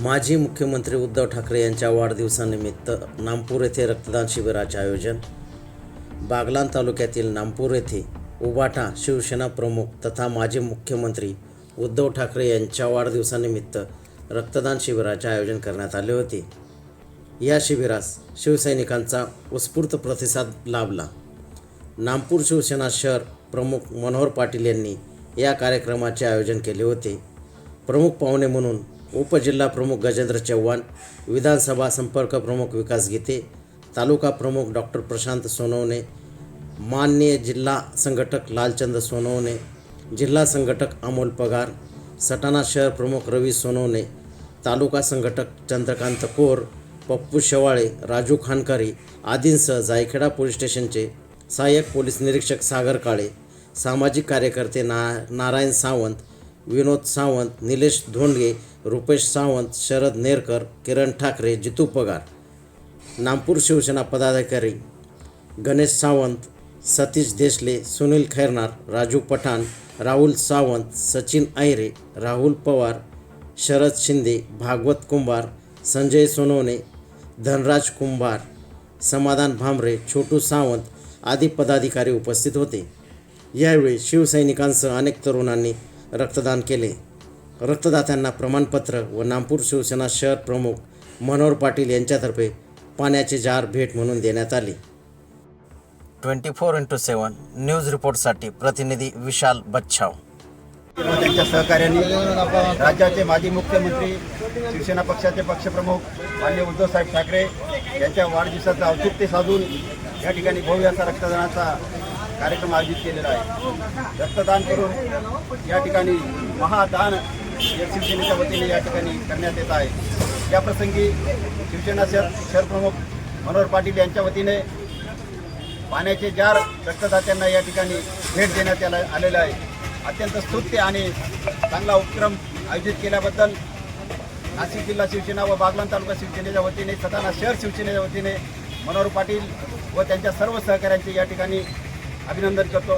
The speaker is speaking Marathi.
माजी मुख्यमंत्री उद्धव ठाकरे यांच्या वाढदिवसानिमित्त नामपूर येथे रक्तदान शिबिराचे आयोजन. बागलान तालुक्यातील नामपूर येथे उबाटा शिवसेना प्रमुख तथा माजी मुख्यमंत्री उद्धव ठाकरे यांच्या वाढदिवसानिमित्त रक्तदान शिबिराचे आयोजन करण्यात आले होते. या शिबिरास शिवसैनिकांचा उत्स्फूर्त प्रतिसाद लाभला. नामपूर शिवसेना शहर प्रमुख मनोहर पाटील यांनी या कार्यक्रमाचे आयोजन केले होते. प्रमुख पाहुणे म्हणून उपजिल्हा प्रमुख गजेंद्र चव्हाण विधानसभा संपर्क प्रमुख विकास गीते तालुका प्रमुख डॉक्टर प्रशांत सोनवणे माननीय जिल्हा संघटक लालचंद सोनवणे जिल्हा संघटक अमोल पगार सटाणा शहर प्रमुख रवी सोनवणे तालुका संघटक चंद्रकांत कोर पप्पू शेवाळे राजू खानकारी आदींसह जायखेडा पोलीस स्टेशनचे सहाय्यक पोलीस निरीक्षक सागर काळे सामाजिक कार्यकर्ते ना नारायण सावंत विनोद सावंत निलेश धोंडगे रुपेश सावंत शरद नेरकर किरण ठाकरे जितू पगार. नागपूर शिवसेना पदाधिकारी गणेश सावंत सतीश देशले सुनील खैरनार राजू पठाण राहुल सावंत सचिन ऐरे राहुल पवार शरद शिंदे भागवत कुंभार संजय सोनवणे धनराज कुंभार समाधान भामरे छोटू सावंत आदी पदाधिकारी उपस्थित होते. यावेळी शिवसैनिकांसह अनेक तरुणांनी रक्तदान केले. रक्तदात्यांना प्रमाणपत्र व नागपूर शिवसेना शहर प्रमुख मनोहर पाटील यांच्यातर्फे पाण्याचे जार भेट म्हणून देण्यात आले. Twenty four into seven news रिपोर्टसाठी प्रतिनिधी विशाल बच्छाव. त्यांच्या सहकार्याने राज्याचे माजी मुख्यमंत्री शिवसेना पक्षाचे पक्षप्रमुख मान्य उद्धवसाहेब ठाकरे यांच्या वाढदिवसाचं औचित्य साधून या ठिकाणी भव्य असा रक्तदानाचा कार्यक्रम आयोजित केलेला आहे. रक्तदान करून या ठिकाणी महादान या शिवसेनेच्या वतीने या ठिकाणी करण्यात येत आहे. या प्रसंगी शिवसेना शहर शहरप्रमुख मनोहर पाटील यांच्या वतीने पाण्याचे जार रक्तदात्यांना या ठिकाणी भेट देण्यात याला आलेलं आहे. अत्यंत स्तुत्य आणि चांगला उपक्रम आयोजित केल्याबद्दल नाशिक जिल्हा शिवसेना व बागलाण तालुका शिवसेनेच्या वतीने सताना शहर शिवसेनेच्या वतीने मनोहर पाटील व त्यांच्या सर्व सहकाऱ्यांचे या ठिकाणी అభినందనతో